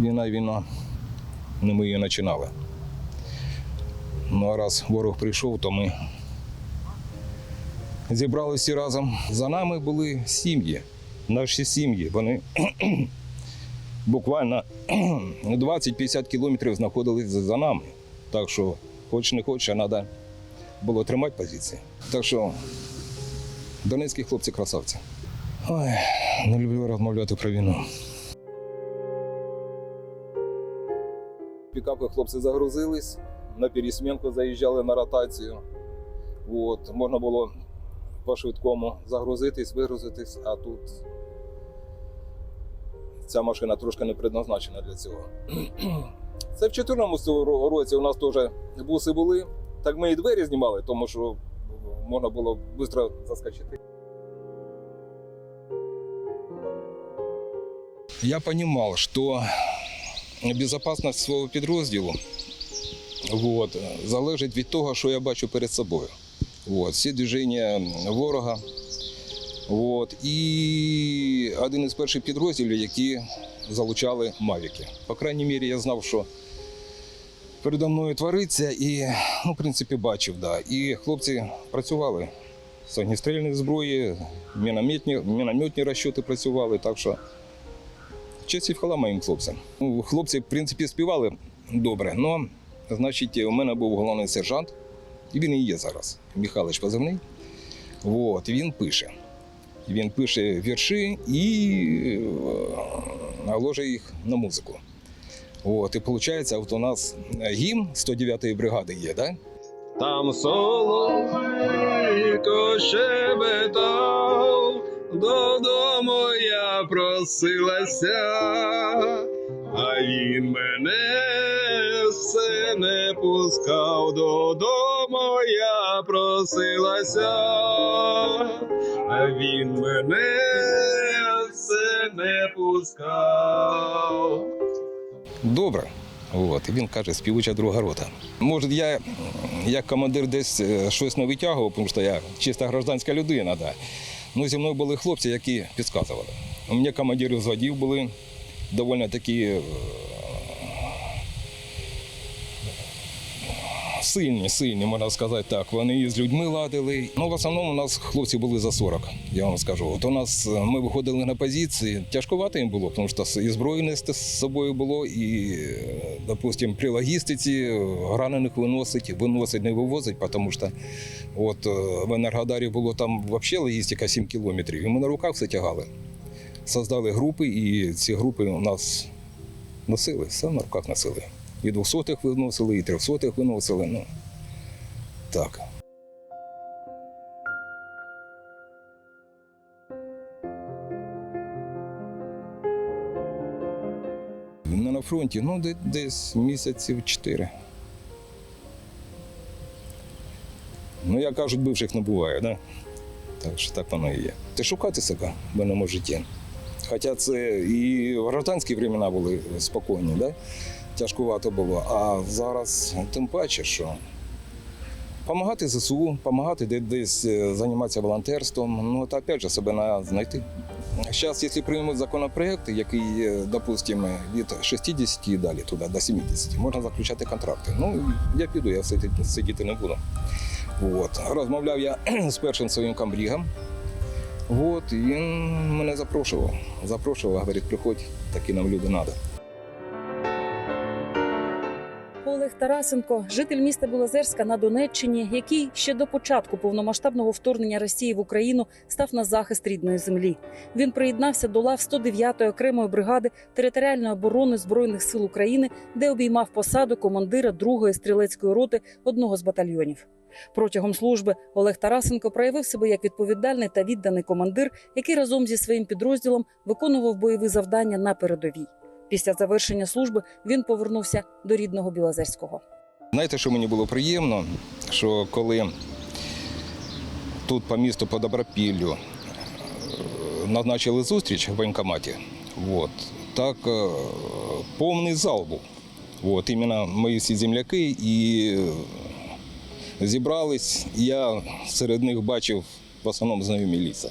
війна, війна. Не ми її починали. Ну а раз ворог прийшов, то ми зібралися разом. За нами були сім'ї, наші сім'ї. Вони буквально 20-50 кілометрів знаходились за нами. Так що, хоч не хоч, а треба було тримати позиції. Так що, донецькі хлопці красавці. Ой, не люблю розмовляти про війну. Пікапи хлопці загрузились, на пересменку заїжджали на ротацію. От, можна було по-швидкому загрузитись, вигрузитись, а тут ця машина трошки не предназначена для цього. Це в 2014 році у нас теж буси були. Так ми і двері знімали, тому що можна було швидко заскочити. Я понимал, что безопасность свого підрозділу вот, залежить від того, що я бачу перед собою. Вот, всі движення ворога. Вот, і один із перших підрозділів, які залучали мавіки. По крайній мірі, я знав, що передо мною твориться, і, ну, в принципі, бачив, да. І хлопці працювали з огнестрільної зброї, мінометні, мінометні розчоти працювали, так що честь і хвала моїм хлопцям. Ну, хлопці, в принципі, співали добре, але, значить, у мене був головний сержант, і він і є зараз. Михайлович позивний. От, він пише. Він пише вірші і е, ложить їх на музику. От, і виходить, от у нас гімн 109-ї бригади є, да? Там соловейко щебетав, додому я просилася, а він мене все не пускав, додому я просилася, а він мене все не пускав. Добре. От, він каже, співуча друга рота. Може, я як командир десь е, щось не витягував, тому що я чиста гражданська людина, да. Ну, зі мною були хлопці, які підказували. У мене командири взводів були доволі такі сильні, сильні, можна сказати так. Вони і з людьми ладили. Ну, в основному у нас хлопці були за 40, я вам скажу. От у нас е, ми виходили на позиції, тяжкувато їм було, тому що і зброї нести з собою було, і, е, допустим, при логістиці е, ранених виносить, виносить, не вивозить, тому що от в Енергодарі було там взагалі логістика 7 кілометрів, і ми на руках все тягали. Создали групи, і ці групи у нас носили, все на руках носили. І двохсотих виносили, і трьохсотих виносили. Ну, так. Не на фронті, ну десь місяців чотири. Ну, як кажуть, бивших не буває, да? так що так воно і є. Ти шукати себе в мене житті. Хоча це і в гражданські времена були спокійні, да? Тяжкувато було. А зараз тим паче, що допомагати ЗСУ, допомагати десь е, займатися волонтерством, ну це опять же себе знайти. Зараз, якщо приймуть законопроект, який, е, допустимо, від 60 і далі туди до 70, можна заключати контракти. Ну, я піду, я сидіти, сидіти не буду. От. Розмовляв я з першим своїм камбрігом. От, він мене запрошував. Запрошував, говорить, приходь, такі нам люди треба. Тарасенко, житель міста Білозерська на Донеччині, який ще до початку повномасштабного вторгнення Росії в Україну став на захист рідної землі. Він приєднався до лав 109-ї окремої бригади територіальної оборони збройних сил України, де обіймав посаду командира 2-ї стрілецької роти одного з батальйонів. Протягом служби Олег Тарасенко проявив себе як відповідальний та відданий командир, який разом зі своїм підрозділом виконував бойові завдання на передовій. Після завершення служби він повернувся до рідного Білозерського. Знаєте, що мені було приємно, що коли тут по місту по Добропіллю е, назначили зустріч в воєнкоматі, от, так е, повний зал був. От, іменно мої всі земляки і е, зібрались. Я серед них бачив в основному знайомі ліса.